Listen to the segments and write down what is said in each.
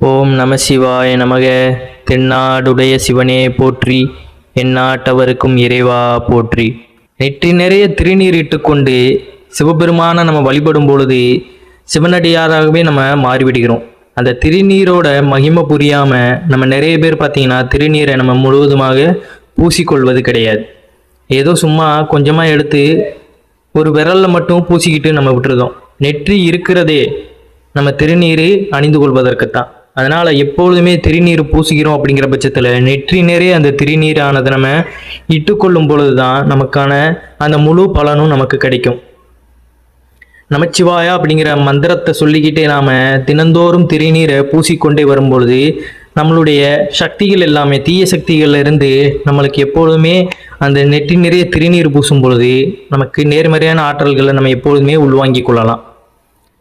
ஓம் நம சிவாய நமக. தென்னாடுடைய சிவனே போற்றி எந்நாட்டவருக்கும் இறைவா போற்றி. நெற்றி நிறைய திருநீர் இட்டுக்கொண்டு சிவபெருமான நம்ம வழிபடும் பொழுது சிவனடியாராகவே நம்ம மாறிவிடுகிறோம். அந்த திருநீரோட மகிமை புரியாம நம்ம நிறைய பேர் பார்த்தீங்கன்னா திருநீரை நம்ம முழுவதுமாக பூசிக்கொள்வது கிடையாது. ஏதோ சும்மா கொஞ்சமாக எடுத்து ஒரு விரலில் மட்டும் பூசிக்கிட்டு நம்ம விட்டுருதோம். நெற்றி இருக்கிறதே நம்ம திருநீர் அணிந்து கொள்வதற்குத்தான். அதனால் எப்பொழுதுமே திருநீர் பூசுகிறோம் அப்படிங்கிற பட்சத்தில் நெற்றி நேரே அந்த திருநீரானது நம்ம இட்டுக்கொள்ளும் பொழுது தான் நமக்கான அந்த முழு பலனும் நமக்கு கிடைக்கும். நமச்சிவாயா அப்படிங்கிற மந்திரத்தை சொல்லிக்கிட்டே நாம் தினந்தோறும் திருநீரை பூசிக்கொண்டே வரும்பொழுது நம்மளுடைய சக்திகள் எல்லாமே தீய சக்திகள்ல இருந்து நம்மளுக்கு எப்பொழுதுமே அந்த நெற்றி நிறைய திருநீர் பூசும் பொழுது நமக்கு நேர்மறையான ஆற்றல்களை நம்ம எப்பொழுதுமே உள்வாங்கிக் கொள்ளலாம்.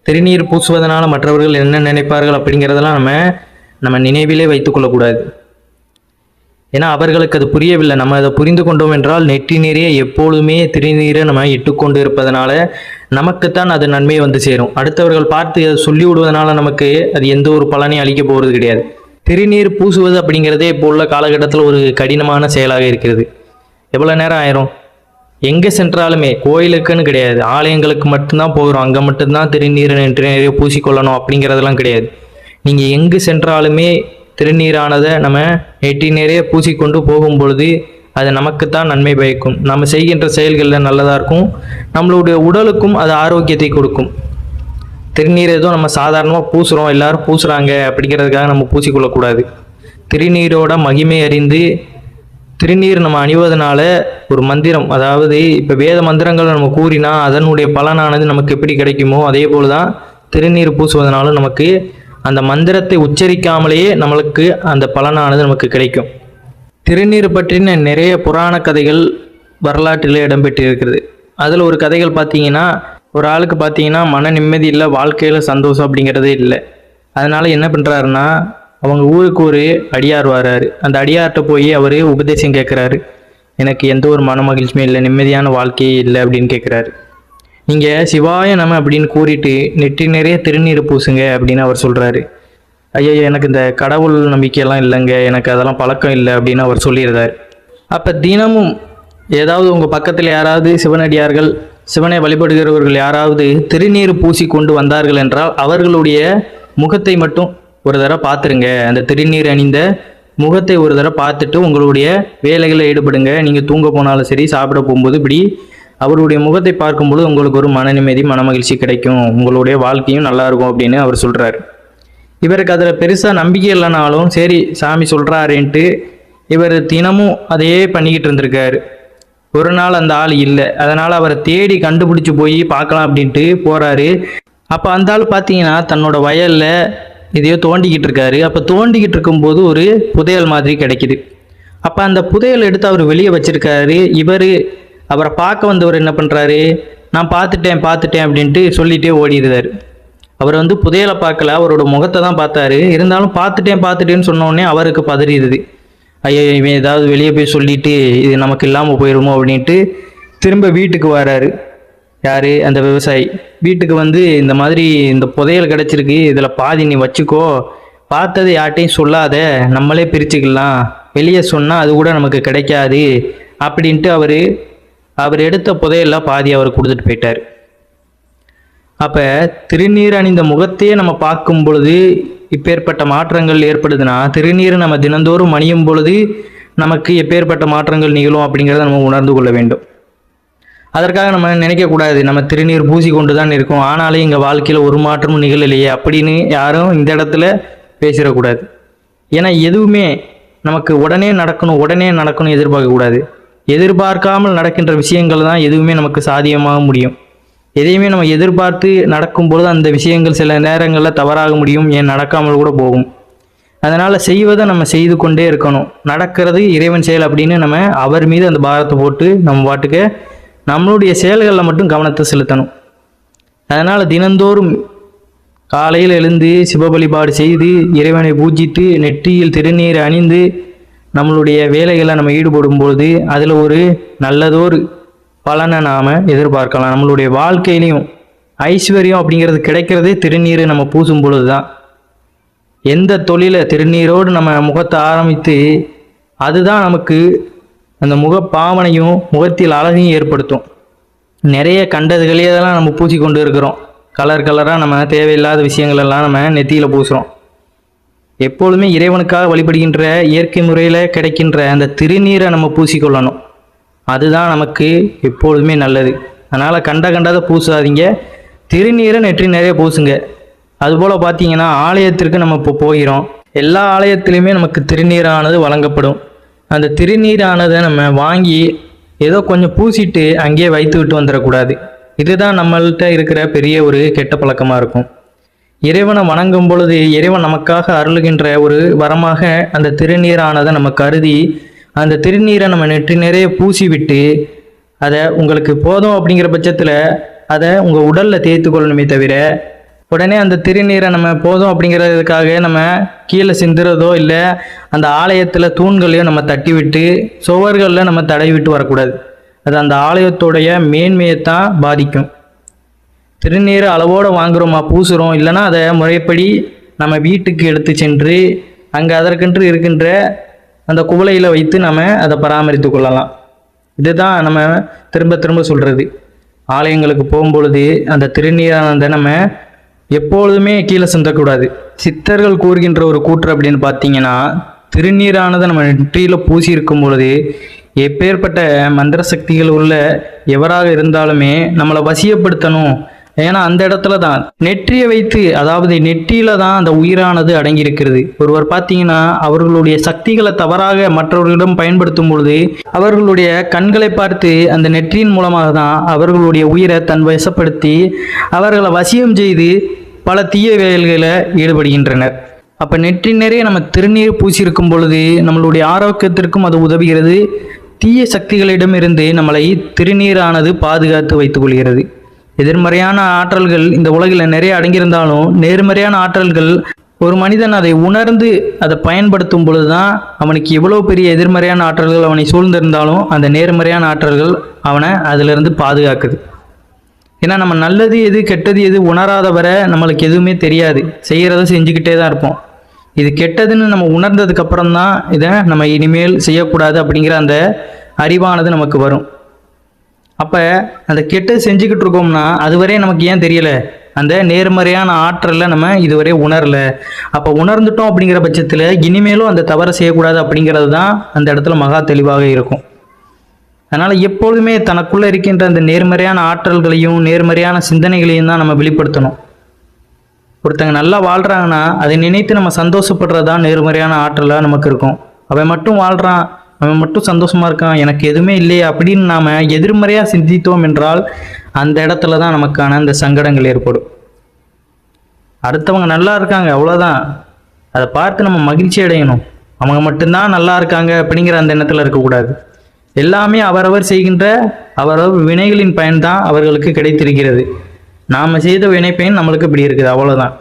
திருநீர் பூசுவதனால் மற்றவர்கள் என்ன நினைப்பார்கள் அப்படிங்கிறதெல்லாம் நம்ம நம்ம நினைவிலே வைத்துக்கொள்ளக்கூடாது ஏன்னா அவர்களுக்கு அது புரியவில்லை. நம்ம அதை புரிந்து கொண்டோம் என்றால் நெற்றி நீரே எப்பொழுதுமே திருநீரை நம்ம இட்டுக்கொண்டு இருப்பதனால நமக்குத்தான் அது நன்மையை வந்து சேரும். அடுத்தவர்கள் பார்த்து அதை சொல்லி விடுவதனால நமக்கு அது எந்த ஒரு பலனையும் அளிக்க போகிறது கிடையாது. திருநீர் பூசுவது அப்படிங்கிறதே இப்போ உள்ள காலகட்டத்தில் ஒரு கடினமான செயலாக இருக்கிறது. எவ்வளோ நேரம் ஆயிரும்? எங்கே சென்றாலுமே கோயிலுக்குன்னு கிடையாது. ஆலயங்களுக்கு மட்டும்தான் போகிறோம். அங்கே மட்டும்தான் திருநீர் நெற்றி நிறைய பூசிக்கொள்ளணும் அப்படிங்கிறதெல்லாம் கிடையாது. நீங்கள் எங்கு சென்றாலுமே திருநீரானதை நம்ம நெற்றி நிறைய பூசிக்கொண்டு போகும் பொழுது அது நமக்குத்தான் நன்மை பயக்கும். நம்ம செய்கின்ற செயல்களில் நல்லதாக இருக்கும். நம்மளுடைய உடலுக்கும் அது ஆரோக்கியத்தை கொடுக்கும். திருநீர் ஏதோ நம்ம சாதாரணமாக பூசுகிறோம் எல்லாரும் பூசுகிறாங்க அப்படிங்கிறதுக்காக நம்ம பூசிக்கொள்ளக்கூடாது. திருநீரோட மகிமை அறிந்து திருநீர் நம்ம அணிவதனால ஒரு மந்திரம். அதாவது இப்போ வேத மந்திரங்கள் நம்ம கூறினா அதனுடைய பலனானது நமக்கு எப்படி கிடைக்குமோ அதே போல் தான் திருநீர் பூசுவதனாலும் நமக்கு அந்த மந்திரத்தை உச்சரிக்காமலேயே நம்மளுக்கு அந்த பலனானது நமக்கு கிடைக்கும். திருநீர் பற்றின நிறைய புராண கதைகள் வரலாற்றில் இடம்பெற்றிருக்கிறது. அதில் ஒரு கதைகள் பார்த்தீங்கன்னா ஒரு ஆளுக்கு பார்த்தீங்கன்னா மன நிம்மதி இல்லை வாழ்க்கையில் சந்தோஷம் அப்படிங்கிறதே இல்லை. அதனால் என்ன பண்ணுறாருன்னா அவங்க ஊருக்கு ஒரு அடியார் வராரு. அந்த அடியார்கிட்ட போய் அவர் உபதேசம் கேட்குறாரு எனக்கு எந்த ஒரு மன மகிழ்ச்சியும் இல்லை நிம்மதியான வாழ்க்கையே இல்லை அப்படின்னு கேட்குறாரு நீங்கள் சிவாய நம அப்படின்னு கூறிட்டு நெற்றி நிறைய திருநீர் பூசுங்க அப்படின்னு அவர் சொல்கிறாரு ஐயோ எனக்கு இந்த கடவுள் நம்பிக்கையெல்லாம் இல்லைங்க எனக்கு அதெல்லாம் பழக்கம் இல்லை அப்படின்னு அவர் சொல்லியிருந்தார் அப்போ தினமும் ஏதாவது உங்கள் பக்கத்தில் யாராவது சிவனடியார்கள் சிவனை வழிபடுகிறவர்கள் யாராவது திருநீர் பூசி கொண்டு வந்தார்கள் என்றால் அவர்களுடைய முகத்தை மட்டும் ஒரு தடவை பார்த்துருங்க அந்த திருநீர் அணிந்த முகத்தை ஒரு தடவை பார்த்துட்டு உங்களுடைய வேலைகளில் ஈடுபடுங்க. நீங்கள் தூங்க போனாலும் சரி சாப்பிட போகும்போது இப்படி அவருடைய முகத்தை பார்க்கும்போது உங்களுக்கு ஒரு மன நிம்மதி மன மகிழ்ச்சி கிடைக்கும். உங்களுடைய வாழ்க்கையும் நல்லா இருக்கும் அப்படின்னு அவர் சொல்கிறாரு இவருக்கு அதில் பெருசாக நம்பிக்கை இல்லைனாலும் சரி சாமி சொல்கிறாருன்ட்டு இவர் தினமும் அதையே பண்ணிக்கிட்டு இருந்திருக்காரு. ஒரு நாள் அந்த ஆள் இல்லை. அதனால் அவரை தேடி கண்டுபிடிச்சி போய் பார்க்கலாம் அப்படின்ட்டு போகிறாரு அப்போ அந்த ஆள் பார்த்தீங்கன்னா தன்னோட வயலில் இதையோ தோண்டிக்கிட்டு இருக்காரு அப்போ தோண்டிக்கிட்டு இருக்கும்போது ஒரு புதையல் மாதிரி கிடைக்குது. அப்போ அந்த புதையல் எடுத்து அவர் வெளியே வச்சிருக்காரு. இவர் அவரை பார்க்க வந்தவர் என்ன பண்ணுறாரு நான் பார்த்துட்டேன் பார்த்துட்டேன் அப்படின்ட்டு சொல்லிட்டே ஓடிடுறாரு அவர் வந்து புதையலை பார்க்கல. அவரோட முகத்தை தான் பார்த்தாரு. இருந்தாலும் பார்த்துட்டேன் பார்த்துட்டேன்னு சொன்னோடனே அவருக்கு பதறிடுது. ஐயோ இவன் ஏதாவது வெளியே போய் சொல்லிட்டு இது நமக்கு இல்லாமல் போயிடுமோ அப்படின்ட்டு திரும்ப வீட்டுக்கு வராரு. யார்? அந்த விவசாயி. வீட்டுக்கு வந்து இந்த மாதிரி இந்த புதையல் கிடச்சிருக்கு. இதில் பாதி நீ வச்சுக்கோ. பார்த்தது யார்ட்டையும் சொல்லாத. நம்மளே பிரிச்சுக்கலாம். வெளியே சொன்னால் அது கூட நமக்கு கிடைக்காது. அப்படின்ட்டு அவர் அவர் எடுத்த புதையெல்லாம் பாதி அவர் கொடுத்துட்டு போயிட்டார். அப்போ திருநீர் அணிந்த முகத்தையே நம்ம பார்க்கும் பொழுது இப்பேற்பட்ட மாற்றங்கள் ஏற்படுதுன்னா திருநீர் நம்ம தினந்தோறும் அணியும் பொழுது நமக்கு எப்பேற்பட்ட மாற்றங்கள் நிகழும் அப்படிங்கிறத நம்ம உணர்ந்து கொள்ள வேண்டும். அதற்காக நம்ம நினைக்கக்கூடாது நம்ம திருநீர் பூசி கொண்டு தான் இருக்கோம். ஆனாலும் எங்கள் வாழ்க்கையில் ஒரு மாற்றமும் நிகழலையே அப்படின்னு யாரும் இந்த இடத்துல பேசிடக்கூடாது. ஏன்னா எதுவுமே நமக்கு உடனே நடக்கணும் உடனே நடக்கணும் எதிர்பார்க்கக்கூடாது எதிர்பார்க்காமல் நடக்கின்ற விஷயங்கள் தான் எதுவுமே நமக்கு சாத்தியமாக முடியும். எதையுமே நம்ம எதிர்பார்த்து நடக்கும்பொழுது அந்த விஷயங்கள் சில நேரங்களில் தவறாக முடியும் ஏன் நடக்காமல் கூட போகும். அதனால் செய்வதை நம்ம செய்து கொண்டே இருக்கணும். நடக்கிறது இறைவன் செயல் அப்படின்னு நம்ம அவர் மீது அந்த பாரத்தை போட்டு நம்ம பாட்டுக்கு நம்மளுடைய செயல்களில் மட்டும் கவனத்தை செலுத்தணும். அதனால் தினந்தோறும் காலையில் எழுந்து சிவ வழிபாடு செய்து இறைவனை பூஜித்து நெற்றியில் திருநீர் அணிந்து நம்மளுடைய வேலைகளை நம்ம ஈடுபடும் பொழுது அதில் ஒரு நல்லதொரு பலனை நாம் எதிர்பார்க்கலாம். நம்மளுடைய வாழ்க்கையிலையும் ஐஸ்வர்யம் அப்படிங்கிறது கிடைக்கிறதே திருநீரை நம்ம பூசும் பொழுது தான். எந்த தொழிலை திருநீரோடு நம்ம முகத்தை ஆரம்பித்து அதுதான் நமக்கு அந்த முக பாவனையும் முகத்தில் அழகையும் ஏற்படுத்தும். நிறைய கண்டதுகளே அதெல்லாம் நம்ம பூசி கொண்டு இருக்கிறோம். கலர் கலராக நம்ம தேவையில்லாத விஷயங்கள் எல்லாம் நம்ம நெத்தியில் பூசுகிறோம் எப்பொழுதுமே இறைவனுக்காக வழிபடுகின்ற இயற்கை முறையில் கிடைக்கின்ற அந்த திருநீரை நம்ம பூசிக்கொள்ளணும் அதுதான் நமக்கு எப்பொழுதுமே நல்லது. அதனால் கண்ட கண்டதை பூசாதீங்க. திருநீரை நெற்றி நிறைய பூசுங்க. அதுபோல் பார்த்தீங்கன்னா ஆலயத்திற்கு நம்ம இப்போ போகிறோம். எல்லா ஆலயத்திலையுமே நமக்கு திருநீரானது வழங்கப்படும். அந்த திருநீரானதை நம்ம வாங்கி ஏதோ கொஞ்சம் பூசிட்டு அங்கேயே வைத்து விட்டு வந்துடக்கூடாது. இதுதான் நம்மள்கிட்ட இருக்கிற பெரிய ஒரு கெட்ட பழக்கமாக இருக்கும். இறைவனை வணங்கும் பொழுது இறைவன் நமக்காக அருளுகின்ற ஒரு வரமாக அந்த திருநீரானதை நம்ம கருதி அந்த திருநீரை நம்ம நெற்றி நிறைய பூசி விட்டு அதை உங்களுக்கு போதும் அப்படிங்கிற பட்சத்தில் அதை உங்கள் உடலில் தேய்த்து கொள்ளணுமே தவிர உடனே அந்த திருநீரை நம்ம போதும் அப்படிங்கிறதுக்காக நம்ம கீழே சிந்துறதோ இல்லை அந்த ஆலயத்தில் தூண்களையோ நம்ம தட்டி விட்டு சுவர்களில் நம்ம தடவி விட்டு வரக்கூடாது. அது அந்த ஆலயத்துடைய மேன்மையை தான் பாதிக்கும். திருநீர் அளவோடு வாங்குறோமா பூசுகிறோம் இல்லைன்னா அதை முறைப்படி நம்ம வீட்டுக்கு எடுத்து சென்று அங்கே அதற்கென்று இருக்கின்ற அந்த குவளையில் வைத்து நம்ம அதை பராமரித்து கொள்ளலாம். இதுதான் நம்ம திரும்ப திரும்ப சொல்கிறது ஆலயங்களுக்கு போகும்பொழுது அந்த திருநீரானதை நம்ம எப்பொழுதுமே கீழே சிந்தக்கூடாது சித்தர்கள் கூறுகின்ற ஒரு கூற்று அப்படின்னு பார்த்தீங்கன்னா திருநீரானதை நம்ம நெற்றியில் பூசி இருக்கும் பொழுது எப்பேற்பட்ட மந்திர சக்திகள் உள்ள எவராக இருந்தாலுமே நம்மளை வசியப்படுத்தணும். ஏன்னா அந்த இடத்துல தான். நெற்றியை வைத்து அதாவது நெற்றியில தான் அந்த உயிரானது அடங்கியிருக்கிறது. ஒருவர் பார்த்தீங்கன்னா அவர்களுடைய சக்திகளை தவறாக மற்றவர்களிடம் பயன்படுத்தும் பொழுது அவர்களுடைய கண்களை பார்த்து அந்த நெற்றியின் மூலமாக தான் அவர்களுடைய உயிரை தன் வசப்படுத்தி அவர்களை வசியம் செய்து பல தீய செயல்களை ஈடுபடுகின்றனர். அப்போ நெற்றி நிறைய நம்ம திருநீர் பூசியிருக்கும் பொழுது நம்மளுடைய ஆரோக்கியத்திற்கும் அது உதவுகிறது. தீய சக்திகளிடமிருந்து நம்மளை திருநீரானது பாதுகாத்து வைத்துக் கொள்கிறது. எதிர்மறையான ஆற்றல்கள் இந்த உலகில் நிறைய அடங்கியிருந்தாலும் நேர்மறையான ஆற்றல்கள் ஒரு மனிதன் அதை உணர்ந்து அதை பயன்படுத்தும் பொழுது தான் அவனுக்கு எவ்வளோ பெரிய எதிர்மறையான ஆற்றல்கள் அவனை சூழ்ந்திருந்தாலும் அந்த நேர்மறையான ஆற்றல்கள் அவனை அதிலிருந்து பாதுகாக்குது. ஏன்னா நம்ம நல்லது எது கெட்டது எது உணராத வரை நம்மளுக்கு எதுவுமே தெரியாது. செய்கிறத செஞ்சுக்கிட்டே தான் இருப்போம். இது கெட்டதுன்னு நம்ம உணர்ந்ததுக்கு அப்புறம் தான் இதை நம்ம இனிமேல் செய்யக்கூடாது அப்படிங்கிற அந்த அறிவானது நமக்கு வரும். அப்போ அந்த கெட்டது செஞ்சுக்கிட்டு இருக்கோம்னா அதுவரை நமக்கு ஏன் தெரியலை? அந்த நேர்மறையான ஆற்றலை நம்ம இதுவரை உணரல. அப்போ உணர்ந்துட்டோம் அப்படிங்கிற பட்சத்தில் இனிமேலும் அந்த தவறை செய்யக்கூடாது அப்படிங்கிறது தான் அந்த இடத்துல மகா தெளிவாக இருக்கும். அதனால் எப்பொழுதுமே தனக்குள்ளே இருக்கின்ற அந்த நேர்மறையான ஆற்றல்களையும் நேர்மறையான சிந்தனைகளையும் தான் நம்ம வெளிப்படுத்தணும். ஒருத்தங்க நல்லா வாழ்கிறாங்கன்னா அதை நினைத்து நம்ம சந்தோஷப்படுறது தான் நேர்மறையான ஆற்றலாக நமக்கு இருக்கும். அவன் மட்டும் வாழ்கிறான் அவன் மட்டும் சந்தோஷமாக இருக்கான் எனக்கு எதுவுமே இல்லையே அப்படின்னு நாம் எதிர்மறையாக சிந்தித்தோம் என்றால் அந்த இடத்துல தான் நமக்கான அந்த சங்கடங்கள் ஏற்படும். அடுத்தவங்க நல்லா இருக்காங்க அவ்வளோதான் அதை பார்த்து நம்ம மகிழ்ச்சி அடையணும். அவங்க மட்டும்தான் நல்லா இருக்காங்க அப்படிங்கிற அந்த எண்ணத்தில் இருக்கக்கூடாது. எல்லாமே அவரவர் செய்கின்ற அவரவர் வினைகளின் பயன்தான் அவர்களுக்கு கிடைத்திருக்கிறது. நாம் செய்த வினை பயன் நம்மளுக்கு இப்படி இருக்குது அவ்வளோதான்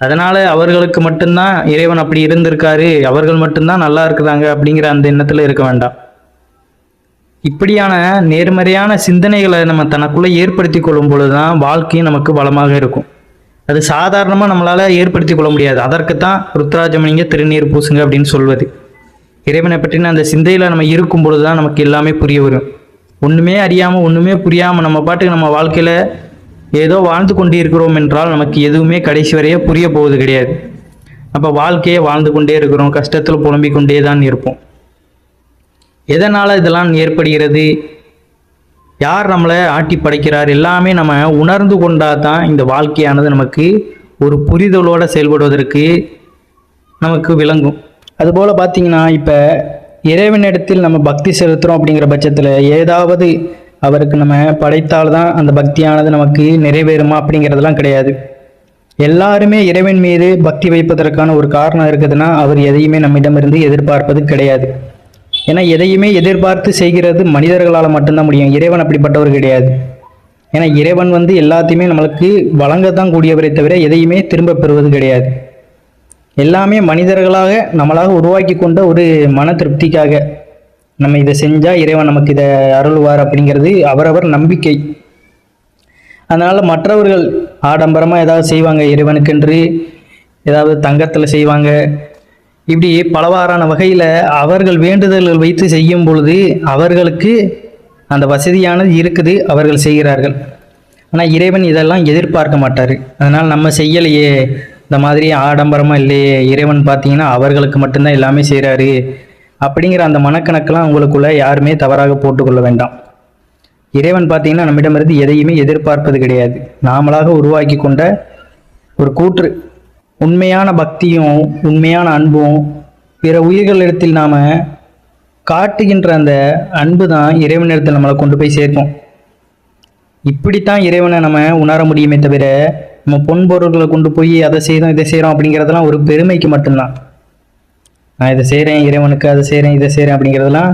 அதனால் அவர்களுக்கு மட்டும்தான் இறைவன் அப்படி இருந்திருக்காரு அவர்கள் மட்டும்தான் நல்லா இருக்கிறாங்க அப்படிங்கிற அந்த எண்ணத்தில் இருக்க வேண்டாம். இப்படியான நேர்மறையான சிந்தனைகளை நம்ம தனக்குள்ளே ஏற்படுத்தி கொள்ளும் பொழுது தான் வாழ்க்கையும் நமக்கு வளமாக இருக்கும். அது சாதாரணமாக நம்மளால் ஏற்படுத்தி கொள்ள முடியாது. அதற்கு தான் ருத்ராஜமணிங்க திருநீர் பூசுங்க அப்படின்னு சொல்வது. இறைவனை பற்றின அந்த சிந்தையில் நம்ம இருக்கும் பொழுது தான் நமக்கு எல்லாமே புரிய வரும். ஒன்றுமே அறியாமல் ஒன்றுமே புரியாமல் நம்ம பாட்டுக்கு நம்ம வாழ்க்கையில் ஏதோ வாழ்ந்து கொண்டு இருக்கிறோம் என்றால் நமக்கு எதுவுமே கடைசி வரைய புரிய போவது கிடையாது. அப்போ வாழ்க்கையே வாழ்ந்து கொண்டே இருக்கிறோம் கஷ்டத்தில் புலம்பிக் கொண்டே தான் இருப்போம். எதனால் இதெல்லாம் ஏற்படுகிறது? யார் நம்மளை ஆட்டி படைக்கிறார்? எல்லாமே நம்ம உணர்ந்து கொண்டால் தான் இந்த வாழ்க்கையானது நமக்கு ஒரு புரிதலோடு செயல்படுவதற்கு நமக்கு விளங்கும். அதுபோல் பார்த்தீங்கன்னா இப்போ இறைவனிடத்தில் நம்ம பக்தி செலுத்துகிறோம் அப்படிங்கிற பட்சத்தில் ஏதாவது அவருக்கு நம்ம படைத்தால் தான் அந்த பக்தியானது நமக்கு நிறைவேறுமா அப்படிங்கிறதெல்லாம் கிடையாது. எல்லாருமே இறைவன் மீது பக்தி வைப்பதற்கான ஒரு காரணம் இருக்குதுன்னா அவர் எதையுமே நம்மிடமிருந்து எதிர்பார்ப்பது கிடையாது. ஏன்னா எதையுமே எதிர்பார்த்து செய்கிறது மனிதர்களால் மட்டும்தான் முடியும். இறைவன் அப்படிப்பட்டவர் கிடையாது. ஏன்னா இறைவன் வந்து எல்லாத்தையுமே நம்மளுக்கு வழங்கத்தான் கூடியவரை தவிர எதையுமே திரும்ப பெறுவது கிடையாது. எல்லாமே மனிதர்களாக நம்மளாக உருவாக்கி கொண்ட ஒரு மன திருப்திக்காக நம்ம இதை செஞ்சால் இறைவன் நமக்கு இதை அருள்வார் அப்படிங்கிறது அவரவர் நம்பிக்கை. அதனால் மற்றவர்கள் ஆடம்பரமாக ஏதாவது செய்வாங்க இறைவனுக்கென்று ஏதாவது தங்கத்தில் செய்வாங்க. இப்படி பலவாறான வகையில் அவர்கள் வேண்டுதல்கள் வைத்து செய்யும் பொழுது அவர்களுக்கு அந்த வசதியானது இருக்குது அவர்கள் செய்கிறார்கள். ஆனால் இறைவன் இதெல்லாம் எதிர்பார்க்க மாட்டார். அதனால் நம்ம செய்யலையே இந்த மாதிரி ஆடம்பரமாக இல்லையே இறைவன் பார்த்தீங்கன்னா அவர்களுக்கு மட்டும்தான் எல்லாமே செய்கிறாரு அப்படிங்கிற அந்த மனக்கணக்கெல்லாம் உங்களுக்குள்ள யாருமே தவறாக போட்டுக்கொள்ள வேண்டாம். இறைவன் பார்த்தீங்கன்னா நம்மிடமிருந்து எதையுமே எதிர்பார்ப்பது கிடையாது. நாமளாக உருவாக்கி கொண்ட ஒரு கூற்று. உண்மையான பக்தியும் உண்மையான அன்பும் பிற உயிர்களிடத்தில் நாம் காட்டுகின்ற அந்த அன்பு தான் இறைவனிடத்தில் நம்மளை கொண்டு போய் சேர்க்கும். இப்படித்தான் இறைவனை நம்ம உணர முடியுமே தவிர நம்ம பொன்பொருள்களை கொண்டு போய் அதை செய்கிறோம் இதை செய்கிறோம் அப்படிங்கிறதெல்லாம் ஒரு பெருமைக்கு மட்டும்தான். நான் இதை செய்கிறேன் இறைவனுக்கு அதை செய்கிறேன் இதை செய்கிறேன் அப்படிங்கிறதெல்லாம்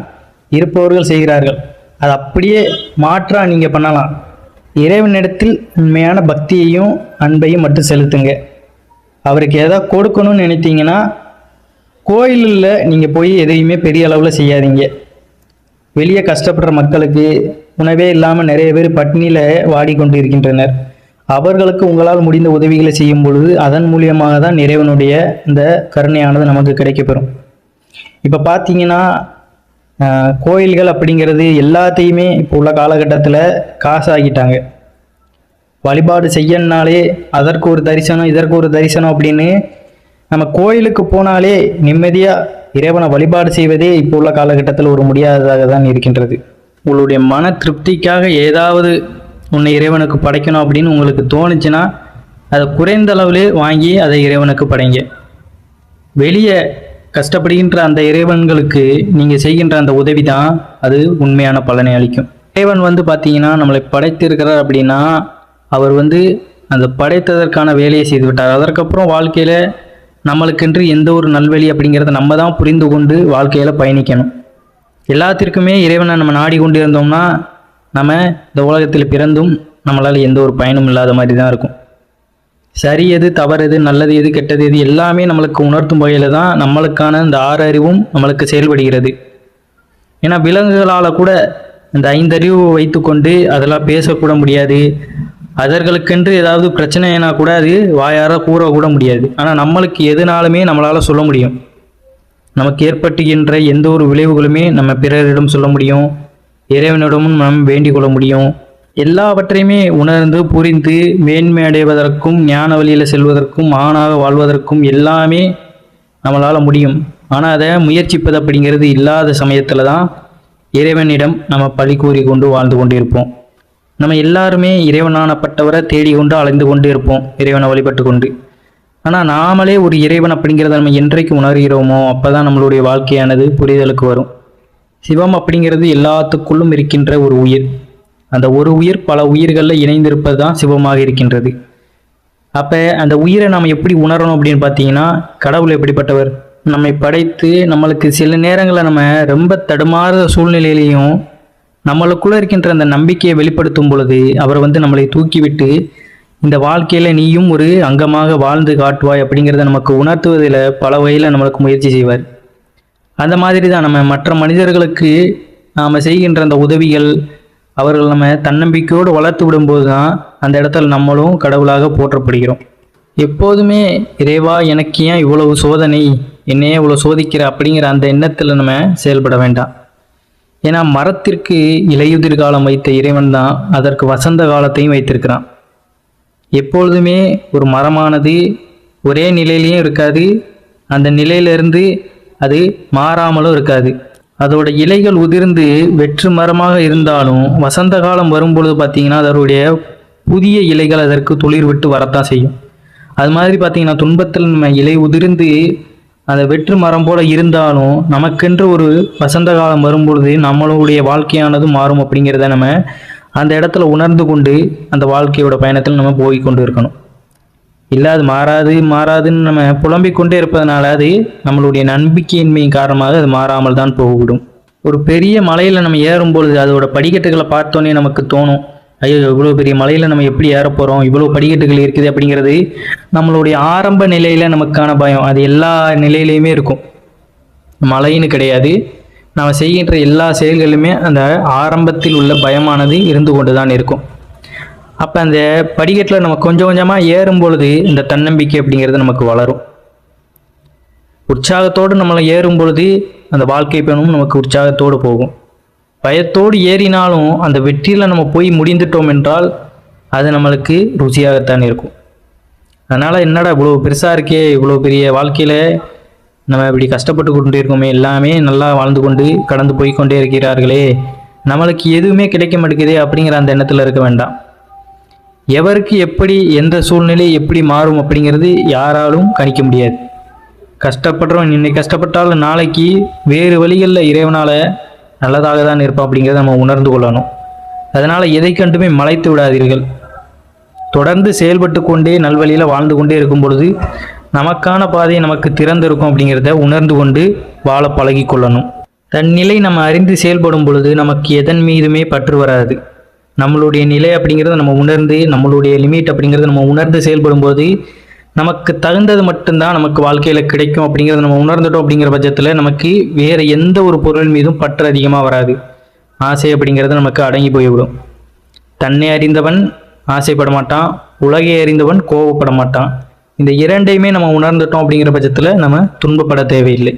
இருப்பவர்கள் செய்கிறார்கள். அது அப்படியே மாற்றாக நீங்கள் பண்ணலாம். இறைவனிடத்தில் உண்மையான பக்தியையும் அன்பையும் மட்டும் செலுத்துங்க. அவருக்கு எதாவது கொடுக்கணும்னு நினைத்தீங்கன்னா கோயிலில் நீங்கள் போய் எதையுமே பெரிய அளவில் செய்யாதீங்க. வெளியே கஷ்டப்படுற மக்களுக்கு உணவே இல்லாமல் நிறைய பேர் பட்டினியில் வாடிக்கொண்டு இருக்கின்றனர் அவர்களுக்கு உங்களால் முடிந்த உதவிகளை செய்யும் பொழுது அதன் மூலியமாக தான் இறைவனுடைய இந்த கருணையானது நமக்கு கிடைக்கப்பெறும். இப்போ பார்த்தீங்கன்னா கோயில்கள் அப்படிங்கிறது எல்லாத்தையுமே இப்போ உள்ள காலகட்டத்தில் காசாகிட்டாங்க வழிபாடு செய்யனாலே அதற்கு ஒரு தரிசனம் இதற்கு ஒரு தரிசனம் அப்படின்னு நம்ம கோயிலுக்கு போனாலே நிம்மதியாக இறைவனை வழிபாடு செய்வதே இப்போ உள்ள காலகட்டத்தில் ஒரு முடியாததாக தான் இருக்கின்றது. உங்களுடைய மன திருப்திக்காக ஏதாவது உன்னை இறைவனுக்கு படைக்கணும் அப்படின்னு உங்களுக்கு தோணுச்சுன்னா அதை குறைந்த அளவிலே வாங்கி அதை இறைவனுக்கு படைங்க. வெளியே கஷ்டப்படுகின்ற அந்த இறைவன்களுக்கு நீங்கள் செய்கின்ற அந்த உதவி தான் அது உண்மையான பலனை அளிக்கும். இறைவன் வந்து பார்த்தீங்கன்னா நம்மளை படைத்திருக்கிறார் அப்படின்னா அவர் வந்து அந்த படைத்ததற்கான வேலையை செய்து விட்டார். அதற்கப்புறம் வாழ்க்கையில் நம்மளுக்கென்று எந்த ஒரு நல்வழி அப்படிங்கிறத நம்ம தான் புரிந்து கொண்டு வாழ்க்கையில் பயணிக்கணும். எல்லாத்திற்குமே இறைவனை நம்ம நாடி கொண்டு இருந்தோம்னா நம்ம இந்த உலகத்தில் பிறந்தும் நம்மளால் எந்த ஒரு பயனும் இல்லாத மாதிரி தான் இருக்கும். சரி எது தவறு எது நல்லது எது கெட்டது எது எல்லாமே நம்மளுக்கு உணர்த்தும் வகையில் தான் நம்மளுக்கான இந்த ஆறு அறிவும் நம்மளுக்கு செயல்படுகிறது. ஏன்னா விலங்குகளால் கூட இந்த ஐந்தறிவு வைத்துக்கொண்டு அதெல்லாம் பேசக்கூட முடியாது. அதர்களுக்கென்று ஏதாவது பிரச்சனைனா கூட அது வாயார கூறக்கூட முடியாது. ஆனால் நம்மளுக்கு எதுனாலுமே நம்மளால் சொல்ல முடியும். நமக்கு ஏற்பட்டுகின்ற எந்த ஒரு விளைவுகளுமே நம்ம பிறரிடம் சொல்ல முடியும் இறைவனிடமும் நாம் வேண்டிக் கொள்ள முடியும். எல்லாவற்றையுமே உணர்ந்து புரிந்து மேன்மை அடைவதற்கும் ஞான வழியில் செல்வதற்கும் ஆணாக வாழ்வதற்கும் எல்லாமே நம்மளால் முடியும். ஆனால் அதை முயற்சிப்பது அப்படிங்கிறது இல்லாத சமயத்தில் தான் இறைவனிடம் நம்ம பழி கூறி கொண்டு வாழ்ந்து கொண்டு இருப்போம் நம்ம எல்லாருமே இறைவனானப்பட்டவரை தேடி கொண்டு அலைந்து கொண்டு இருப்போம் இறைவனை வழிபட்டு கொண்டு ஆனால் நாமளே ஒரு இறைவன் அப்படிங்கிறத நம்ம என்றைக்கு உணர்கிறோமோ அப்போ தான் நம்மளுடைய வாழ்க்கையானது புரிதலுக்கு வரும். சிவம் அப்படிங்கிறது எல்லாத்துக்குள்ளும் இருக்கின்ற ஒரு உயிர். அந்த ஒரு உயிர் பல உயிர்களில் இணைந்திருப்பது தான் சிவமாக இருக்கின்றது. அப்போ அந்த உயிரை நாம் எப்படி உணரணும் அப்படின்னு பார்த்தீங்கன்னா கடவுள் எப்படிப்பட்டவர்? நம்மை படைத்து நம்மளுக்கு சில நேரங்களில் நம்ம ரொம்ப தடுமாறுத சூழ்நிலையிலையும் நம்மளுக்குள்ளே இருக்கின்ற அந்த நம்பிக்கையை வெளிப்படுத்தும் பொழுது அவர் வந்து நம்மளை தூக்கிவிட்டு இந்த வாழ்க்கையில நீயும் ஒரு அங்கமாக வாழ்ந்து காட்டுவாய் அப்படிங்கிறத நமக்கு உணர்த்துவதில் பல வகையில் நம்மளுக்கு முயற்சி செய்வார். அந்த மாதிரி தான் நம்ம மற்ற மனிதர்களுக்கு நாம் செய்கின்ற அந்த உதவிகள் அவர்கள் நம்ம தன்னம்பிக்கையோடு வளர்த்து விடும்போது தான் அந்த இடத்துல நம்மளும் கடவுளாக போற்றப்படுகிறோம். எப்போதுமே இறைவா எனக்கு ஏன் இவ்வளவு சோதனை? என்னையே இவ்வளோ சோதிக்கிற? அப்படிங்கிற அந்த எண்ணத்தில் நம்ம செயல்பட வேண்டாம். ஏன்னா மரத்திற்கு இலையுதிர் காலம் வைத்த இறைவன் தான் அதற்கு வசந்த காலத்தையும் வைத்திருக்கிறான். எப்பொழுதுமே ஒரு மரமானது ஒரே நிலையிலையும் இருக்காது. அந்த நிலையிலிருந்து அது மாறாமலும் இருக்காது. அதோட இலைகள் உதிர்ந்து வெற்று மரமாக இருந்தாலும் வசந்த காலம் வரும்பொழுது பார்த்தீங்கன்னா அதனுடைய புதிய இலைகள் அதற்கு துளிர் விட்டு வரத்தான் செய்யும். அது மாதிரி பார்த்தீங்கன்னா துன்பத்தில் நம்ம இலை உதிர்ந்து அந்த வெற்று மரம் போல இருந்தாலும் நமக்கென்று ஒரு வசந்த காலம் வரும்பொழுது நம்மளுடைய வாழ்க்கையானது மாறும் அப்படிங்கிறத நம்ம அந்த இடத்துல உணர்ந்து கொண்டு அந்த வாழ்க்கையோட பயணத்தில் நம்ம போய் கொண்டு இருக்கணும் இல்லை அது மாறாது மாறாதுன்னு நம்ம புலம்பிக் கொண்டே இருப்பதனால அது நம்மளுடைய நம்பிக்கையின்மையின் காரணமாக அது மாறாமல் தான் போகக்கூடும். ஒரு பெரிய மலையில் நம்ம ஏறும்பொழுது அதோட படிக்கட்டுகளை பார்த்தோன்னே நமக்கு தோணும் ஐயோ இவ்வளோ பெரிய மலையில் நம்ம எப்படி ஏற போகிறோம் இவ்வளோ படிக்கட்டுகள் இருக்குது அப்படிங்கிறது நம்மளுடைய ஆரம்ப நிலையில் நமக்கான பயம். அது எல்லா நிலையிலையுமே இருக்கும். மலைன்னு கிடையாது. நாம் செய்கின்ற எல்லா செயல்களுமே அந்த ஆரம்பத்தில் உள்ள பயமானது இருந்து கொண்டு தான் இருக்கும். அப்போ அந்த படிக்கட்டில் நம்ம கொஞ்சம் கொஞ்சமாக ஏறும் பொழுது இந்த தன்னம்பிக்கை அப்படிங்கிறது நமக்கு வளரும். உற்சாகத்தோடு நம்மளை ஏறும் பொழுது அந்த வாழ்க்கை பயணமும் நமக்கு உற்சாகத்தோடு போகும். பயத்தோடு ஏறினாலும் அந்த வெற்றியில் நம்ம போய் முடிந்துட்டோம் என்றால் அது நம்மளுக்கு ருசியாகத்தான் இருக்கும். அதனால் என்னடா இவ்வளோ பெருசாக இருக்கே இவ்வளோ பெரிய வாழ்க்கையில் நம்ம இப்படி கஷ்டப்பட்டு கொண்டு இருக்கோமே எல்லாமே நல்லா வாழ்ந்து கொண்டு கடந்து போய் கொண்டே இருக்கிறார்களே நம்மளுக்கு எதுவுமே கிடைக்க மாட்டேங்குதே அப்படிங்கிற அந்த எண்ணத்தில் இருக்க வேண்டாம். எவருக்கு எப்படி எந்த சூழ்நிலை எப்படி மாறும் அப்படிங்கிறது யாராலும் கணிக்க முடியாது. கஷ்டப்படுறோம் இன்னைக்கு கஷ்டப்பட்டாலும் நாளைக்கு வேறு வழிகளில் இறைவனால் நல்லதாக தான் இருப்போம் அப்படிங்கிறத நம்ம உணர்ந்து கொள்ளணும். அதனால் எதை கண்டுமே மலைத்து விடாதீர்கள். தொடர்ந்து செயல்பட்டு கொண்டே நல்வழியில் வாழ்ந்து கொண்டே இருக்கும் பொழுது நமக்கான பாதை நமக்கு திறந்திருக்கும் அப்படிங்கிறத உணர்ந்து கொண்டு வாழ பழகி கொள்ளணும். தன் நிலை நம்ம அறிந்து செயல்படும் பொழுது நமக்கு எதன் மீதுமே பற்று வராது. நம்மளுடைய நிலை அப்படிங்கிறத நம்ம உணர்ந்து நம்மளுடைய லிமிட் அப்படிங்கிறத நம்ம உணர்ந்து செயல்படும் போது நமக்கு தகுந்தது மட்டும்தான் நமக்கு வாழ்க்கையில் கிடைக்கும் அப்படிங்கிறத நம்ம உணர்ந்துட்டோம் அப்படிங்கிற பட்சத்தில் நமக்கு வேறு எந்த ஒரு பொருள் மீதும் பற்று அதிகமாக வராது. ஆசை அப்படிங்கிறது நமக்கு அடங்கி போய்விடும். தன்னை அறிந்தவன் ஆசைப்பட மாட்டான் உலகை அறிந்தவன் கோவப்பட மாட்டான். இந்த இரண்டையுமே நம்ம உணர்ந்துட்டோம் அப்படிங்கிற பட்சத்தில் நம்ம துன்பப்பட தேவையில்லை.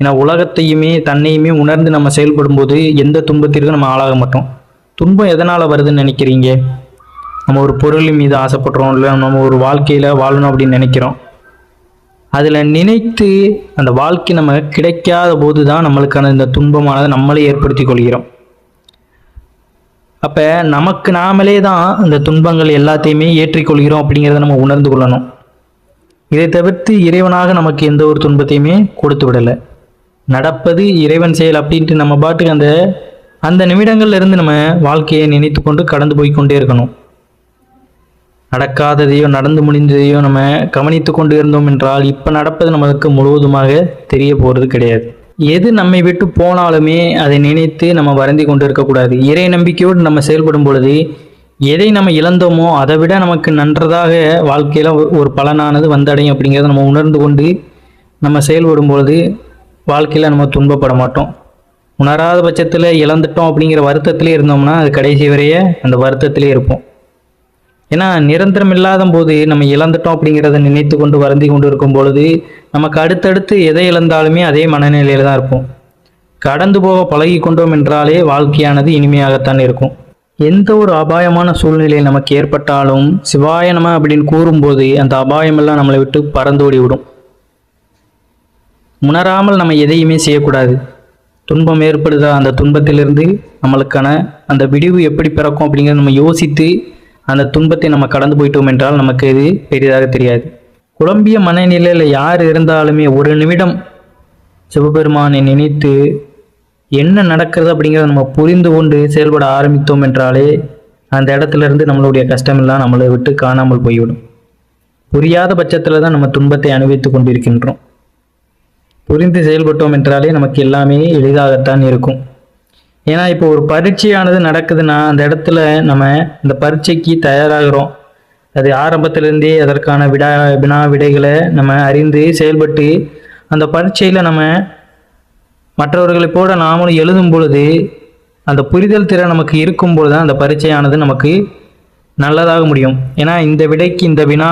ஏன்னா உலகத்தையுமே தன்னையுமே உணர்ந்து நம்ம செயல்படும் போது எந்த துன்பத்திற்கும் நம்ம ஆளாக மாட்டோம். துன்பம் எதனால் வருதுன்னு நினைக்கிறீங்க? நம்ம ஒரு பொருள் மீது ஆசைப்படுறோம் இல்லை நம்ம ஒரு வாழ்க்கையில் வாழணும் அப்படின்னு நினைக்கிறோம். அதில் நினைத்து அந்த வாழ்க்கை நம்ம கிடைக்காத போது தான் நம்மளுக்கான இந்த துன்பமானதை நம்மளே ஏற்படுத்தி கொள்கிறோம். அப்போ நமக்கு நாமளே தான் இந்த துன்பங்கள் எல்லாத்தையுமே ஏற்றிக்கொள்கிறோம் அப்படிங்கிறத நம்ம உணர்ந்து கொள்ளணும். இதை தவிர்த்து இறைவனாக நமக்கு எந்த ஒரு துன்பத்தையுமே கொடுத்து விடலை. நடப்பது இறைவன் செயல் அப்படின்ட்டு நம்ம பாட்டுக்கு அந்த அந்த நிமிடங்கள்ல இருந்து நம்ம வாழ்க்கையை நினைத்து கொண்டு கடந்து போய் கொண்டே இருக்கணும். நடக்காததையோ நடந்து முடிந்ததையோ நம்ம கவனித்து கொண்டு இருந்தோம் என்றால் இப்போ நடப்பது நமக்கு முழுவதுமாக தெரிய போகிறது கிடையாது. எது நம்மை விட்டு போனாலுமே அதை நினைத்து நம்ம வருந்தி கொண்டு இருக்கக்கூடாது. இறை நம்பிக்கையோடு நம்ம செயல்படும் பொழுது எதை நம்ம இழந்தோமோ அதை விட நமக்கு நன்றதாக வாழ்க்கையில் ஒரு பலனானது வந்தடையும் அப்படிங்கிறத நம்ம உணர்ந்து கொண்டு நம்ம செயல்படும் பொழுது வாழ்க்கையில் நம்ம துன்பப்பட மாட்டோம். உணராத பட்சத்தில் இழந்துட்டோம் அப்படிங்கிற வருத்தத்திலே இருந்தோம்னா அது கடைசி வரைய அந்த வருத்தத்திலே இருப்போம். ஏன்னா நிரந்தரம் இல்லாத போது நம்ம இழந்துட்டோம் அப்படிங்கிறத நினைத்து கொண்டு வருந்தி கொண்டு இருக்கும் பொழுது நமக்கு அடுத்தடுத்து எதை இழந்தாலுமே அதே மனநிலையில் தான் இருப்போம். கடந்து போக பழகி கொண்டோம் என்றாலே வாழ்க்கையானது இனிமையாகத்தான் இருக்கும். எந்த ஒரு அபாயமான சூழ்நிலை நமக்கு ஏற்பட்டாலும் சிவாய நம அப்படின்னு கூறும்போது அந்த அபாயமெல்லாம் நம்மளை விட்டு பறந்தோடி விடும் உணராமல் நம்ம எதையுமே செய்யக்கூடாது. துன்பம் ஏற்படுதா அந்த துன்பத்திலிருந்து நம்மளுக்கான அந்த விடிவு எப்படி பிறக்கும் அப்படிங்கிறத நம்ம யோசித்து அந்த துன்பத்தை நம்ம கடந்து போயிட்டோம் என்றால் நமக்கு இது பெரிதாக தெரியாது. குழம்பிய மனநிலையில் யார் இருந்தாலுமே ஒரு நிமிடம் சிவபெருமானை நினைத்து என்ன நடக்கிறது அப்படிங்கிறத நம்ம புரிந்து கொண்டு செயல்பட ஆரம்பித்தோம் என்றாலே அந்த இடத்துல இருந்து நம்மளுடைய கஷ்டமெல்லாம் நம்மளை விட்டு காணாமல் போய்விடும். புரியாத பட்சத்தில் தான் நம்ம துன்பத்தை அனுபவித்து கொண்டிருக்கின்றோம். புரிந்து செயல்பட்டோம் என்றாலே நமக்கு எல்லாமே எளிதாகத்தான் இருக்கும். ஏன்னா இப்போ ஒரு பரீட்சையானது நடக்குதுன்னா அந்த இடத்துல நம்ம இந்த பரீட்சைக்கு தயாராகிறோம். அது ஆரம்பத்திலிருந்தே அதற்கான விடா வினா விடைகளை நம்ம அறிந்து செயல்பட்டு அந்த பரீட்சையில் நம்ம மற்றவர்களைப் போல நாமளும் எழுதும் பொழுது அந்த புரிதல் திறன் நமக்கு இருக்கும் பொழுது தான் அந்த பரீட்சையானது நமக்கு நல்லதாக முடியும். ஏன்னா இந்த விடைக்கு இந்த வினா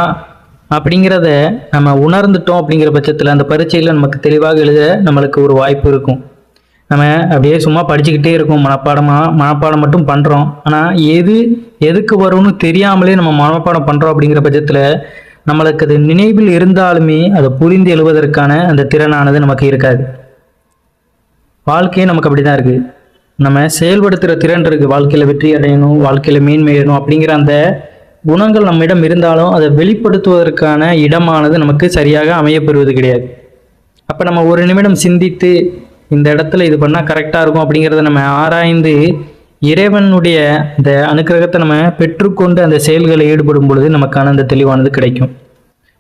அப்படிங்கிறத நம்ம உணர்ந்துட்டோம் அப்படிங்கிற பட்சத்தில் அந்த பரீட்சையில் நமக்கு தெளிவாக எழுத நம்மளுக்கு ஒரு வாய்ப்பு இருக்கும். நம்ம அப்படியே சும்மா படிச்சுக்கிட்டே இருக்கோம். மனப்பாடமாக மனப்பாடம் மட்டும் பண்ணுறோம் ஆனால் எது எதுக்கு வரும்னு தெரியாமலே நம்ம மனப்பாடம் பண்ணுறோம் அப்படிங்கிற பட்சத்தில் நம்மளுக்கு அது நினைவில் இருந்தாலுமே அதை புரிந்து எழுவதற்கான அந்த திறனானது நமக்கு இருக்காது. வாழ்க்கையே நமக்கு அப்படி தான் இருக்குது நம்ம செயல்படுத்துகிற திறன் இருக்குது வாழ்க்கையில் வெற்றி அடையணும் வாழ்க்கையில் மேன்மையணும் அப்படிங்கிற அந்த குணங்கள் நம்மிடம் இருந்தாலும் அதை வெளிப்படுத்துவதற்கான இடமானது நமக்கு சரியாக அமையப்பெறுவது கிடையாது. அப்போ நம்ம ஒரு நிமிடம் சிந்தித்து இந்த இடத்துல இது பண்ணால் கரெக்டாக இருக்கும் அப்படிங்கிறத நம்ம ஆராய்ந்து இறைவனுடைய அந்த அனுக்கிரகத்தை நம்ம பெற்றுக்கொண்டு அந்த செயல்களில் ஈடுபடும் பொழுது நமக்கான அந்த தெளிவானது கிடைக்கும்.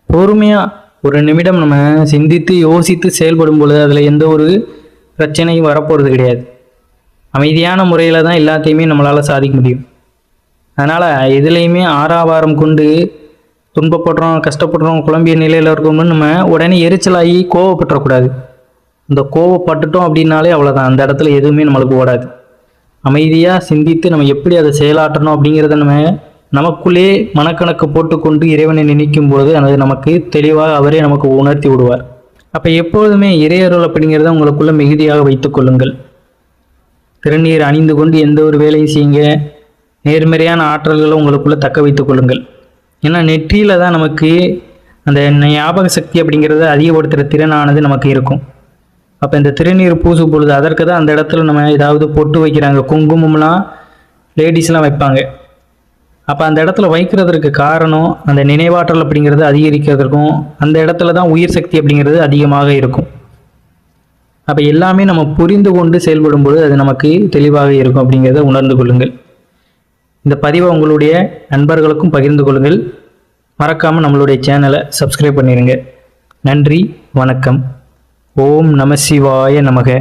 பொறுமையாக ஒரு நிமிடம் நம்ம சிந்தித்து யோசித்து செயல்படும் பொழுது அதில் எந்த ஒரு பிரச்சனையும் வரப்போகிறது கிடையாது. அமைதியான முறையில் தான் எல்லாத்தையுமே நம்மளால் சாதிக்க முடியும். அதனால் எதுலேயுமே ஆறாவாரம் கொண்டு துன்பப்படுறோம் கஷ்டப்படுறோம் குழம்பிய நிலையில் இருக்கோம்னு நம்ம உடனே எரிச்சலாகி கோவப்பட்டுறக்கூடாது. இந்த கோவப்பட்டுட்டோம் அப்படின்னாலே அவ்வளோதான் அந்த இடத்துல எதுவுமே நம்மளுக்கு ஓடாது. அமைதியாக சிந்தித்து நம்ம எப்படி அதை செயலாற்றணும் அப்படிங்கிறத நம்ம நமக்குள்ளே மனக்கணக்கு போட்டுக்கொண்டு இறைவனை நினைக்கும் போது அது நமக்கு தெளிவாக அவரே நமக்கு உணர்த்தி விடுவார். அப்போ எப்பொழுதுமே இறையருள் அப்படிங்கிறத உங்களுக்குள்ள மிகுதியாக வைத்துக் கொள்ளுங்கள். திருநீர் அணிந்து கொண்டு எந்த ஒரு வேலையும் செய்யுங்க. நேர்மறையான ஆற்றல்களை உங்களுக்குள்ள தக்க வைத்துக் கொள்ளுங்கள். ஏன்னா நெற்றியில் தான் நமக்கு அந்த ஞாபக சக்தி அப்படிங்கிறத அதிகப்படுத்துகிற திறனானது நமக்கு இருக்கும். அப்போ இந்த திருநீர் பூசும் பொழுது அதற்கு தான் அந்த இடத்துல நம்ம ஏதாவது பொட்டு வைக்கிறாங்க. குங்குமம்லாம் லேடிஸ்லாம் வைப்பாங்க. அப்போ அந்த இடத்துல வைக்கிறதுக்கு காரணம் அந்த நினைவாற்றல் அப்படிங்கிறது அதிகரிக்கிறதுக்கும் அந்த இடத்துல தான் உயிர் சக்தி அப்படிங்கிறது அதிகமாக இருக்கும். அப்போ எல்லாமே நம்ம புரிந்து கொண்டு செயல்படும் பொழுது அது நமக்கு தெளிவாக இருக்கும் அப்படிங்கிறத உணர்ந்து கொள்ளுங்கள். இந்த பதிவை உங்களுடைய நண்பர்களுக்கும் பகிர்ந்து கொள்ளுங்கள். மறக்காமல் நம்மளுடைய சேனலை சப்ஸ்கிரைப் பண்ணிடுங்க நன்றி வணக்கம். ஓம் நம சிவாய நமக.